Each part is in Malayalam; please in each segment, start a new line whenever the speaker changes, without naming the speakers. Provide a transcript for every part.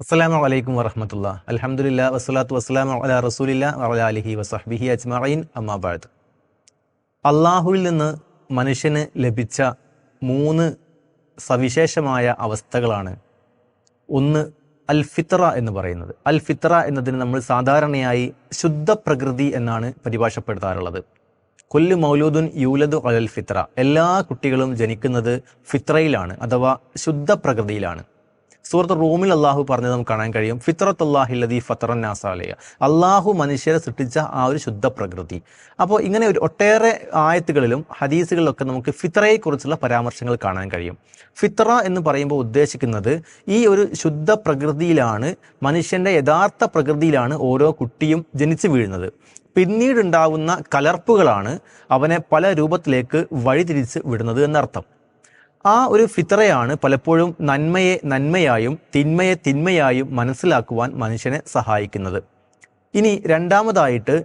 അസ്സലാമു വലൈക്കും വറഹമത്തുള്ള. അലഹമുല്ല വസ്സലാത്തു വസ്സലാമു അല റസൂലില്ല വല അലിഹി വസഹ്ബിഹി അജ്മീൻ അമ്മാബാദ് അള്ളാഹുവിൽ നിന്ന് മനുഷ്യന് ലഭിച്ച മൂന്ന് സവിശേഷമായ അവസ്ഥകളാണ്. ഒന്ന് അൽ ഫിത്ര എന്ന് പറയുന്നത്. അൽ ഫിത്ര എന്നതിന് നമ്മൾ സാധാരണയായി ശുദ്ധ പ്രകൃതി എന്നാണ് പരിഭാഷപ്പെടുത്താറുള്ളത്. കൊല്ലു മൗലൂദുൻ യൂലദു അലൽ ഫിത്ര എല്ലാ കുട്ടികളും ജനിക്കുന്നത് ഫിത്രയിലാണ് അഥവാ ശുദ്ധ പ്രകൃതിയിലാണ് സൂറത്ത് റൂമിൽ അള്ളാഹു പറഞ്ഞത് നമുക്ക് കാണാൻ കഴിയും. ഫിത്രത്ത് ഫത്തറൻ നാസാലയ. അള്ളാഹു മനുഷ്യരെ സൃഷ്ടിച്ച ആ ഒരു ശുദ്ധ പ്രകൃതി അപ്പോൾ ഇങ്ങനെ ഒരു ഒട്ടേറെ ആയത്തുകളിലും ഹദീസുകളിലൊക്കെ നമുക്ക് ഫിത്രയെക്കുറിച്ചുള്ള പരാമർശങ്ങൾ കാണാൻ കഴിയും. ഫിത്ര എന്ന് പറയുമ്പോൾ ഉദ്ദേശിക്കുന്നത് ഈ ഒരു ശുദ്ധ പ്രകൃതിയിലാണ് മനുഷ്യന്റെ യഥാർത്ഥ പ്രകൃതിയിലാണ് ഓരോ കുട്ടിയും ജനിച്ചു വീഴുന്നത്. പിന്നീടുണ്ടാവുന്ന കലർപ്പുകളാണ് അവനെ പല രൂപത്തിലേക്ക് വഴിതിരിച്ച് വിടുന്നത് എന്നർത്ഥം. ആ ഒരു ഫിത്രയാണ് പലപ്പോഴും നന്മയെ നന്മയായും തിന്മയെ തിന്മയായും മനസ്സിലാക്കുവാൻ മനുഷ്യനെ സഹായിക്കുന്നത്. ഇനി രണ്ടാമതായിട്ട്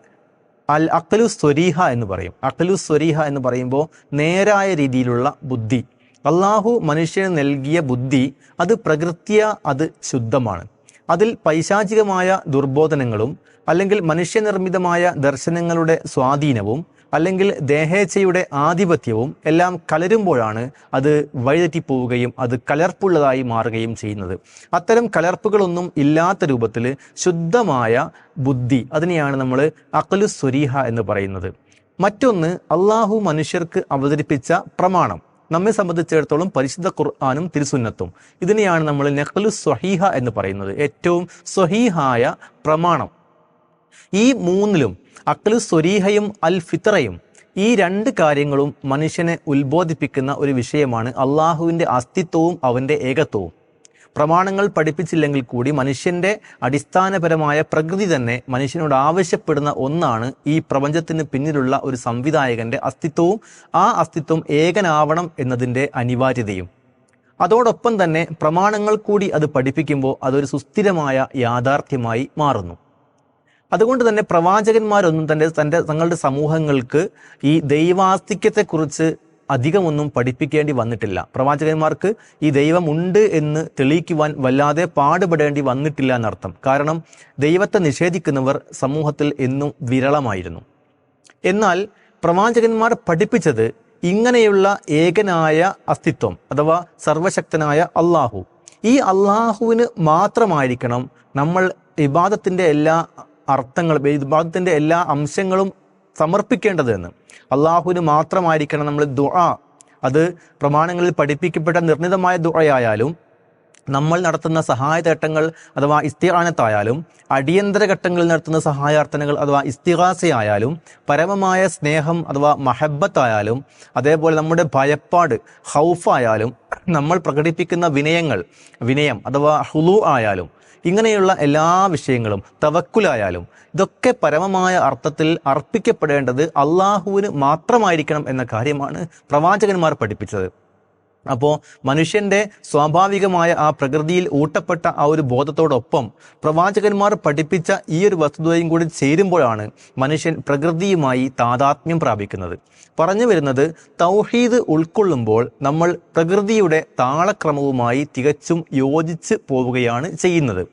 അൽ അക്കലു സ്വരീഹ എന്ന് പറയും. അക്കലു സ്വരീഹ എന്ന് പറയുമ്പോൾ നേരായ രീതിയിലുള്ള ബുദ്ധി. അള്ളാഹു മനുഷ്യന് നൽകിയ ബുദ്ധി അത് പ്രകൃത്യ അത് ശുദ്ധമാണ്. അതിൽ പൈശാചികമായ ദുർബോധനങ്ങളും അല്ലെങ്കിൽ മനുഷ്യനിർമ്മിതമായ ദർശനങ്ങളുടെ സ്വാധീനവും അല്ലെങ്കിൽ ദേഹേച്ഛയുടെ ആധിപത്യവും എല്ലാം കലരുമ്പോഴാണ് അത് വഴിതെറ്റിപ്പോവുകയും അത് കലർപ്പുള്ളതായി മാറുകയും ചെയ്യുന്നത്. അത്തരം കലർപ്പുകളൊന്നും ഇല്ലാത്ത രൂപത്തിൽ ശുദ്ധമായ ബുദ്ധി അതിനെയാണ് നമ്മൾ അക്കലു സ്വരീഹ എന്ന് പറയുന്നത്. മറ്റൊന്ന് അള്ളാഹു മനുഷ്യർക്ക് അവതരിപ്പിച്ച പ്രമാണം. നമ്മെ സംബന്ധിച്ചിടത്തോളം പരിശുദ്ധ ഖുർആാനും തിരുസുന്നത്തും. ഇതിനെയാണ് നമ്മൾ നെഹ്ലു സ്വഹീഹ എന്ന് പറയുന്നത്. ഏറ്റവും സ്വഹീഹായ പ്രമാണം. ഈ മൂന്നിലും അക്കലു സ്വരീഹയും അൽ ഫിത്തറയും ഈ രണ്ട് കാര്യങ്ങളും മനുഷ്യനെ ഉത്ബോധിപ്പിക്കുന്ന ഒരു വിഷയമാണ് അള്ളാഹുവിന്റെ അസ്തിത്വവും അവന്റെ ഏകത്വവും. പ്രമാണങ്ങൾ പഠിപ്പിച്ചില്ലെങ്കിൽ കൂടി മനുഷ്യന്റെ അടിസ്ഥാനപരമായ പ്രകൃതി തന്നെ മനുഷ്യനോട് ആവശ്യപ്പെടുന്ന ഒന്നാണ് ഈ പ്രപഞ്ചത്തിന് പിന്നിലുള്ള ഒരു സംവിധായകന്റെ അസ്തിത്വവും ആ അസ്തിത്വം ഏകനാവണം എന്നതിന്റെ അനിവാര്യതയും. അതോടൊപ്പം തന്നെ പ്രമാണങ്ങൾ കൂടി അത് പഠിപ്പിക്കുമ്പോൾ അതൊരു സുസ്ഥിരമായ യാഥാർത്ഥ്യമായി മാറുന്നു. അതുകൊണ്ട് തന്നെ പ്രവാചകന്മാരൊന്നും തന്നെ തന്റെ തങ്ങളുടെ സമൂഹങ്ങൾക്ക് ഈ ദൈവാസ്തിക്യത്തെക്കുറിച്ച് അധികമൊന്നും പഠിപ്പിക്കേണ്ടി വന്നിട്ടില്ല. പ്രവാചകന്മാർക്ക് ഈ ദൈവമുണ്ട് എന്ന് തെളിയിക്കുവാൻ വല്ലാതെ പാടുപെടേണ്ടി വന്നിട്ടില്ല എന്നർത്ഥം. കാരണം ദൈവത്തെ നിഷേധിക്കുന്നവർ സമൂഹത്തിൽ എന്നും വിരളമായിരുന്നു. എന്നാൽ പ്രവാചകന്മാർ പഠിപ്പിച്ചത് ഇങ്ങനെയുള്ള ഏകനായ അസ്തിത്വം അഥവാ സർവശക്തനായ അള്ളാഹു ഈ അള്ളാഹുവിന് മാത്രമായിരിക്കണം നമ്മൾ ഇബാദത്തിന്റെ എല്ലാ അർത്ഥങ്ങളും ഇബാദത്തിന്റെ എല്ലാ അംശങ്ങളും സമർപ്പിക്കേണ്ടത് എന്ന് അള്ളാഹുവിന് മാത്രമായിരിക്കണം നമ്മൾ ദുആ അത് പ്രമാണങ്ങളിൽ പഠിപ്പിക്കപ്പെട്ട നിർണിതമായ ദുആയായാലും നമ്മൾ നടത്തുന്ന സഹായതേട്ടങ്ങൾ അഥവാ ഇസ്തിഹാനത്തായാലും അടിയന്തര ഘട്ടങ്ങളിൽ നടത്തുന്ന സഹായാർത്ഥനകൾ അഥവാ ഇസ്തിഹാസയായാലും പരമമായ സ്നേഹം അഥവാ മഹബത്തായാലും അതേപോലെ നമ്മുടെ ഭയപ്പാട് ഹൗഫായാലും നമ്മൾ പ്രകടിപ്പിക്കുന്ന വിനയങ്ങൾ വിനയം അഥവാ ഹുലു ആയാലും ഇങ്ങനെയുള്ള എല്ലാ വിഷയങ്ങളും തവക്കുലായാലും ഇതൊക്കെ പരമമായ അർത്ഥത്തിൽ അർപ്പിക്കപ്പെടേണ്ടത് അള്ളാഹുവിന് മാത്രമായിരിക്കണം എന്ന കാര്യമാണ് പ്രവാചകന്മാർ പഠിപ്പിച്ചത്. അപ്പോൾ മനുഷ്യന്റെ സ്വാഭാവികമായ ആ പ്രകൃതിയിൽ ഊട്ടപ്പെട്ട ആ ഒരു ബോധത്തോടൊപ്പം പ്രവാചകന്മാർ പഠിപ്പിച്ച ഈ ഒരു വസ്തുതയും കൂടി ചേരുമ്പോഴാണ് മനുഷ്യൻ പ്രകൃതിയുമായി താതാത്മ്യം പ്രാപിക്കുന്നത്. പറഞ്ഞു വരുന്നത് തൗഹീദ് ഉൾക്കൊള്ളുമ്പോൾ നമ്മൾ പ്രകൃതിയുടെ താളക്രമവുമായി തികച്ചും യോജിച്ച് പോവുകയാണ് ചെയ്യുന്നത്.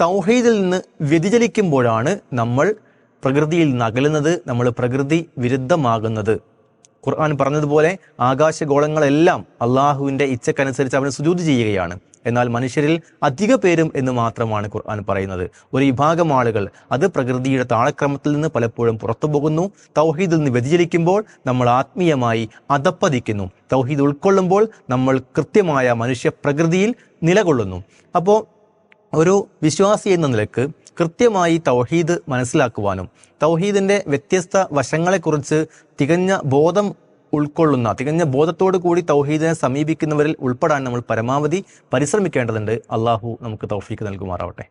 തൗഹീദിൽ നിന്ന് വ്യതിചലിക്കുമ്പോഴാണ് നമ്മൾ പ്രകൃതിയിൽ നിന്ന് അകലുന്നത് നമ്മൾ പ്രകൃതി വിരുദ്ധമാകുന്നത്. ഖുർആൻ പറഞ്ഞതുപോലെ ആകാശഗോളങ്ങളെല്ലാം അള്ളാഹുവിന്റെ ഇച്ഛക്കനുസരിച്ച് അവന് സുജൂതി ചെയ്യുകയാണ്. എന്നാൽ മനുഷ്യരിൽ അധിക പേരും എന്ന് മാത്രമാണ് ഖുർആൻ പറയുന്നത്. ഒരു വിഭാഗം ആളുകൾ അത് പ്രകൃതിയുടെ താളക്രമത്തിൽ നിന്ന് പലപ്പോഴും പുറത്തു പോകുന്നു. തൗഹീദിൽ നിന്ന് വ്യതിചലിക്കുമ്പോൾ നമ്മൾ ആത്മീയമായി അതപ്പതിക്കുന്നു. തൗഹീദ് ഉൾക്കൊള്ളുമ്പോൾ നമ്മൾ കൃത്യമായ മനുഷ്യ പ്രകൃതിയിൽ നിലകൊള്ളുന്നു. അപ്പോൾ ഒരു വിശ്വാസി എന്ന നിലയ്ക്ക് കൃത്യമായി തൗഹീദ് മനസ്സിലാക്കുവാനും തൗഹീദിന്റെ വ്യത്യസ്ത വശങ്ങളെക്കുറിച്ച് തികഞ്ഞ ബോധം ഉൾക്കൊള്ളുന്ന തികഞ്ഞ ബോധത്തോടു കൂടി തൗഹീദിനെ സമീപിക്കുന്നവരിൽ ഉൾപ്പെടാൻ നമ്മൾ പരമാവധി പരിശ്രമിക്കേണ്ടതുണ്ട്. അള്ളാഹു നമുക്ക് തൗഫീക്ക് നൽകുമാറാവട്ടെ.